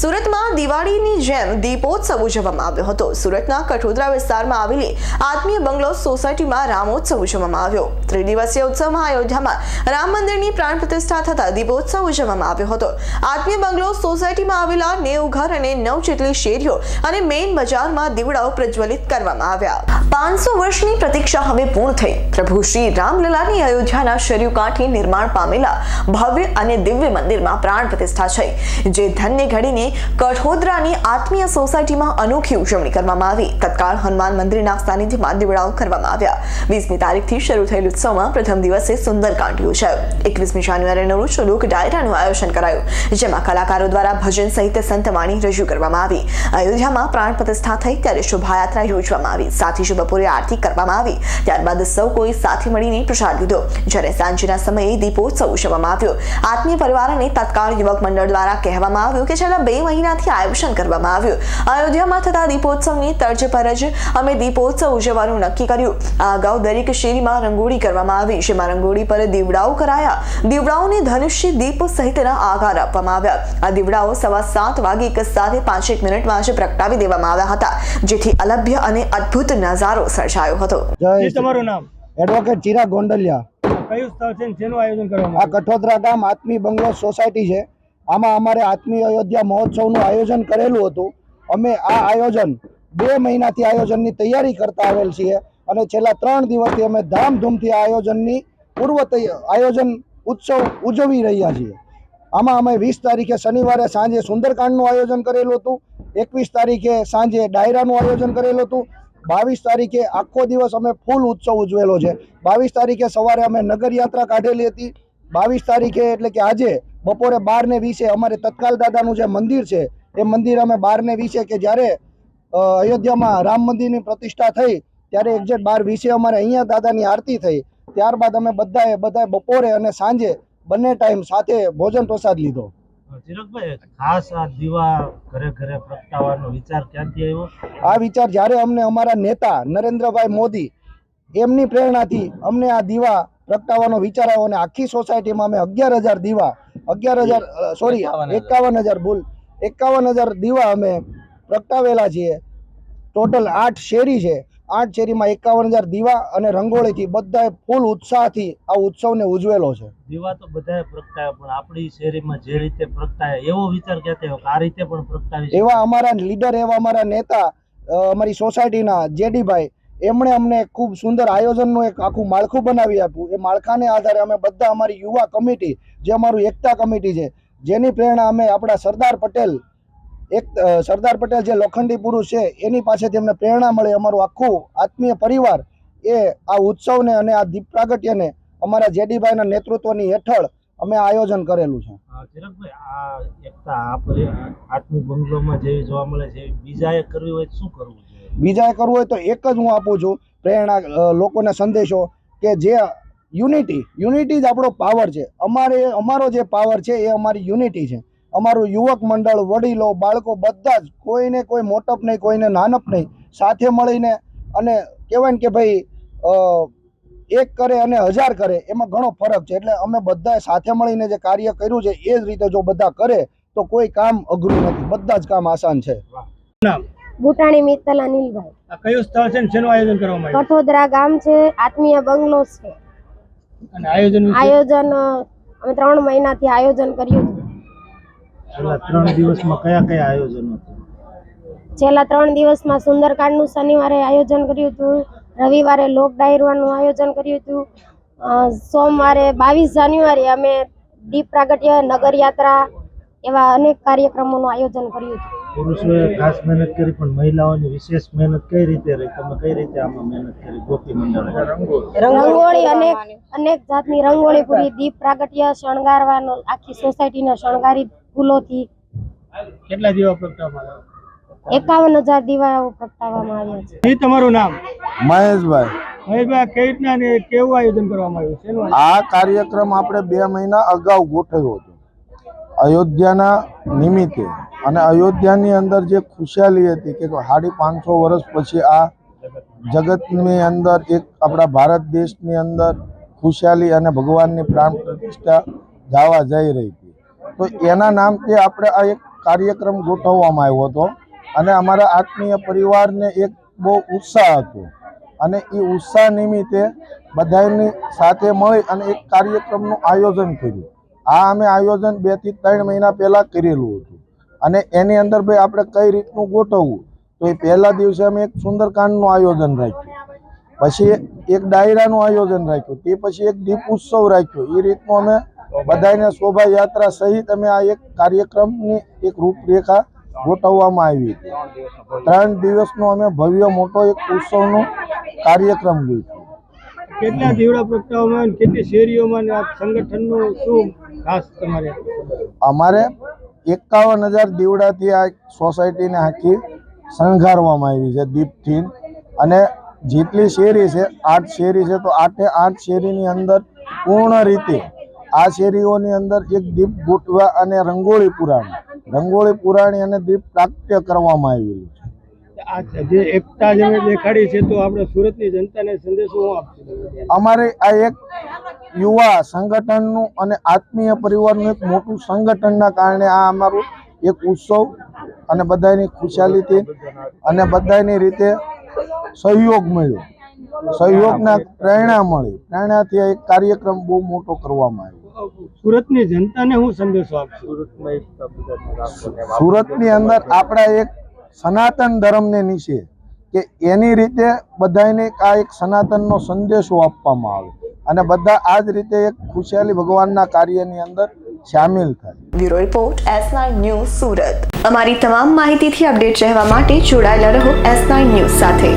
સુરતમાં દિવાળીની જેમ દીપોત્સવ ઉજવવામાં આવ્યો હતો. સુરતના કઠોદરા વિસ્તારમાં આવેલી આત્મીય બંગલો સોસાયટીમાં રામોત્સવ ઉજવવામાં આવ્યો. ત્રિદિવસીય ઉત્સવમાં અયોધ્યામાં રામ મંદિરની પ્રાણ પ્રતિષ્ઠા થતા દીપોત્સવ ઉજવવામાં આવ્યો હતો. આત્મીય બંગલો સોસાયટીમાં આવેલા નેવ ઘર અને નવ જેટલી શેરીઓ અને મેઇન બજારમાં દીવડાઓ પ્રજ્વલિત કરવામાં આવ્યા. પાંચસો વર્ષની પ્રતીક્ષા હવે પૂર્ણ થઈ. પ્રભુ શ્રી રામલલાની અયોધ્યાના શરીર નિર્માણ પામેલા ભવ્ય અને દિવ્ય મંદિરમાં પ્રાણ પ્રતિષ્ઠા છે જે ધન્ય ઘડીને કઠોદરાની આત્મીય સોસાયટીમાં અનોખી ઉજવણી કરવામાં આવી. તત્કાળ હનુમાન મંદિરના સાનિધ્યમાં દીવડાઓ કરવામાં આવ્યા. વીસમી તારીખથી શરૂ થયેલ ઉત્સવમાં પ્રથમ દિવસે સુંદરકાંડ યોજાયો. એકવીસમી જાન્યુઆરીના રોજ લોક ડાયરાનું આયોજન કરાયું, જેમાં કલાકારો દ્વારા ભજન સહિત સંતવાણી રજૂ કરવામાં આવી. અયોધ્યામાં પ્રાણ પ્રતિષ્ઠા થઈ ત્યારે શોભાયાત્રા યોજવામાં આવી. સાથે જ બપોરે આરતી કરવામાં આવી. ત્યારબાદ સૌ કોઈ સાથે મળીને પ્રસાદ લીધો. જ્યારે સાંજના સમયે દીપોત્સવ ઉજવવામાં આવ્યો. આત્મીય પરિવાર અને તત્કાળ યુવક મંડળ દ્વારા કહેવામાં આવ્યું કે છેલ્લા બે મહિનાથી આયોજન કરવામાં આવ્યું. અયોધ્યામાં થતા દીપોત્સવની તર્જ પર જ અમે દીપોત્સવ ઉજવવાનું નક્કી કર્યું. આ અગાઉ દરેક શેરીમાં રંગોળી કરવામાં આવી જેમાં રંગોળી પર દીવડાઓ કરાયા. દીવડાઓને ધનુષ્ય દીપ સહિતના આકાર આપવામાં આવ્યા. આ દીવડાઓ સવા સાત વાગે એક સાથે પાંચેક મિનિટમાં જ પ્રગટાવી દેવામાં આવ્યા હતા જેથી અલભ્ય અને અદ્ભુત નજારો સર્જાયો હતો. તમારું નામ? એડવોકેટ ચિરા ગોંડલિયા. કયું સ્થળ છે જેનું આયોજન કરવામાં આ કઠોદરા ગામ આત્મી બંગલો સોસાયટી છે. આમાં અમારે આત્મી અયોધ્યા મહોત્સવનું આયોજન કરેલું હતું. અમે આ આયોજન બે મહિનાથી આયોજનની તૈયારી કરતા આવેલ છીએ અને છેલ્લા ત્રણ દિવસથી અમે ધામધૂમથી આયોજનની પૂર્વ આયોજન ઉત્સવ ઉજવી રહ્યા છીએ. આમાં અમે વીસ તારીખે શનિવારે સાંજે સુંદરકાંડનું આયોજન કરેલું હતું, એકવીસ તારીખે સાંજે ડાયરાનું આયોજન કરેલું હતું, બાવીસ તારીખે આખો દિવસ અમે ફૂલ ઉત્સવ ઉજવેલો છે. બાવીસ તારીખે સવારે અમે નગરયાત્રા કાઢેલી હતી બાવીસ તારીખે એટલે કે આજે બપોરે બાર ને વીસે અમારે તત્કાલ દાદાનું જે મંદિર છે એ મંદિર અમે બાર ને વીસે કે જ્યારે અયોધ્યામાં રામ મંદિરની પ્રતિષ્ઠા થઈ ત્યારે એક્ઝેક્ટ બાર વીસે અમારે અહીંયા દાદાની આરતી થઈ ત્યારબાદ અમે બધાએ બધાએ બપોરે અને સાંજે બંને ટાઈમ સાથે ભોજન પ્રસાદ લીધો. ખાસ આ દીવા ઘરે ઘરે પ્રગટાવવાનો વિચાર ક્યાંથી આવ્યો? આ વિચાર જ્યારે અમને અમારા નેતા નરેન્દ્રભાઈ મોદી એમની પ્રેરણાથી અમને આ દીવા પ્રગટાવવાનો વિચાર આવ્યો અને આખી સોસાયટીમાં અમે અગિયાર હજાર દીવા અગિયાર હજાર સોરી એકાવન હજાર. ભૂલ એકાવન હજાર દીવા અમે પ્રગટાવેલા છીએ. ટોટલ આઠ શેરી છે. આઠ શેરીમાં એકાવન હજાર દીવા અને રંગોળીથી બધાએ ફૂલ ઉત્સાહથી આ ઉત્સવને ઉજવેલો છે. દીવા તો બધાએ પ્રગટાવ્યા પણ આપણી શેરીમાં જે રીતે પ્રગટાય એવો વિચાર ક્યાંથી આવ્યો આ રીતે પણ પ્રગટાવી એવા અમારા લીડર એવા અમારા નેતા અમારી સોસાયટીના જેડીભાઈ એમણે અમને ખૂબ સુંદર આયોજનનું એક આખું માળખું બનાવી આપ્યું. એ માળખાને આધારે અમે બધા અમારી યુવા કમિટી, જે અમારું એકતા કમિટી છે, જેની પ્રેરણા અમે આપણા સરદાર પટેલ, એક સરદાર પટેલ જે લોખંડી પુરુષ છે, એની પાસેથી અમને પ્રેરણા મળે. અમારું આખું આત્મીય પરિવાર એ આ ઉત્સવને અને આ દીપ પ્રાગટ્યને અમારા જેડીભાઈના નેતૃત્વની હેઠળ અમે આયોજન કરેલું છે. એકતા આ આત્મી બંગલોમાં જેવી જોવા મળે છે બીજા કરવી હોય શું કરવું બીજાએ કરવું હોય તો એક જ હું આપું છું, પ્રેરણા લોકોને સંદેશો કે જે યુનિટી યુનિટી જ આપણો પાવર છે. અમારે, અમારો જે પાવર છે એ અમારી યુનિટી છે. અમારું યુવક મંડળ, વડીલો, બાળકો બધા જ કોઈને કોઈ મોટપ નહીં, કોઈને નાનપ નહીં, સાથે મળીને અને કહેવાય ને કે ભાઈ એક કરે અને હજાર કરે, એમાં ઘણો ફરક છે. એટલે અમે બધાએ સાથે મળીને જે કાર્ય કર્યું છે, એ જ રીતે જો બધા કરે, તો કોઈ કામ અઘરું નથી. બધા જ કામ આસાન છે. નામ? ભૂટાણી મિત્તલ અનિલભાઈ કયું સ્થળ છે શેનું આયોજન કરવામાં આવ્યું? કઠોદરા ગામ છે આત્મીય બંગલો છે. અને આયોજન આયોજન અમે ત્રણ મહિનાથી આયોજન કર્યું છેલ્લા ત્રણ દિવસમાં કયા કયા આયોજન છેલ્લા ત્રણ દિવસમાં સુંદરકાંડનું શનિવારે આયોજન કર્યું હતું રવિવારે લોક ડાયરવાનું આયોજન કર્યું હતું. સોમવારે બાવીસ જાન્યુઆરી અમે દીપ પ્રાગટ્ય નગર યાત્રા એવા અનેક કાર્યક્રમોનું આયોજન કર્યું હતું. પુરુષોએ ખાસ મહેનત કરી પણ મહિલાઓની વિશેષ મહેનત કઈ રીતે રહી? તમે કઈ રીતે આમાં મહેનત કરી? ગોપી મંડળ. રંગોળી અનેક અનેક જાતની રંગોળી પૂરી. દીપ પ્રાગટ્ય શણગારવાનો આખી સોસાયટીને શણગારી ફૂલોથી. કેટલા દીવા પ્રગટાવવામાં આવ્યા? એકાવન હજાર દીવાઓ પ્રગટાવવામાં આવ્યા છે. તમારું નામ? મહેશભાઈ. મહેશભાઈ કઈ રીતના કેવું આયોજન કરવામાં આવ્યું? આ કાર્યક્રમ આપણે બે મહિના અગાઉ ગોઠવ્યો હતો. અયોધ્યાના નિમિત્તે. અને અયોધ્યાની અંદર જે ખુશહાલી હતી કે સાડી પાંચસો વર્ષ પછી આ જગતની અંદર એક આપણા ભારત દેશની અંદર ખુશહાલી અને ભગવાનની પ્રાણ પ્રતિષ્ઠા જવા જઈ રહી હતી. તો એના નામથી આપણે આ એક કાર્યક્રમ ગોઠવવામાં આવ્યો હતો અને અમારા આત્મીય પરિવારને એક બહુ ઉત્સાહ હતો. અને એ ઉત્સાહ નિમિત્તે બધાની સાથે મળી અને એક કાર્યક્રમનું આયોજન કર્યું. આ અમે આયોજન બેથી ત્રણ મહિના પહેલા કરેલું હતું. અને એની અંદર ભાઈ આપણે કઈ રીતનું ગોઠવવું? તો એ પહેલા દિવસે અમે એક સુંદરકાંડનું આયોજન રાખ્યું. પછી એક ડાયરાનું આયોજન રાખ્યું. તે પછી એક દીપ ઉત્સવ રાખ્યો. એ રીતનું અમે બધાને શોભાયાત્રા સહિત અમે આ એક કાર્યક્રમની એક રૂપરેખા ગોઠવવામાં આવી હતી. ત્રણ દિવસનો અમે ભવ્ય મોટો એક ઉત્સવનો કાર્યક્રમ ગોઠવ્યો. કેટલા દીવડા પ્રગટાવવામાં કેટલી શેરીઓમાં સંગઠનનું શું ખાસ તમારે? અમારે એકાવન હજાર દીવડાથી આ સોસાયટીને આખી શણગારવામાં આવી છે દીપથી. અને જેટલી શેરી છે આઠ શેરી છે તો આઠે આઠ શેરીની અંદર પૂર્ણ રીતે આ શેરીઓની અંદર એક દીપ ગોઠવા અને રંગોળી પુરાણી રંગોળી પુરાણી અને દીપ પ્રાપ્ય કરવામાં આવેલું છે. જે એકતા જેને દેખાડી છે તો આપણે સુરતની જનતાને સંદેશો આપશે. અમારે આ એક યુવા સંગઠનનું અને આત્મીય પરિવારનું એક મોટું સંગઠનના કારણે આ અમારું એક ઉત્સવ અને બધાની ખુશાલીથી અને બધાની રીતે સહયોગ મળ્યો. સહયોગના પ્રેરણા મળી. પ્રેરણાથી આ એક કાર્યક્રમ બહુ મોટો કરવામાં આવ્યો. સુરતની જનતાને હું સંદેશો આપું સુરતની અંદર આપણા એક સનાતન ધર્મને નીચે કે એની રીતે બધાને આ એક સનાતનનો સંદેશો આપવામાં આવે. અને બધા આ જ રીતે એક ખુશહાલી ભગવાનના કાર્યની અંદર સામેલ થાય. Bureau report S news Surat. અમારી તમામ માહિતીથી અપડેટ રહેવા માટે જોડાયેલા રહો એસ ન્યૂઝ સાથે.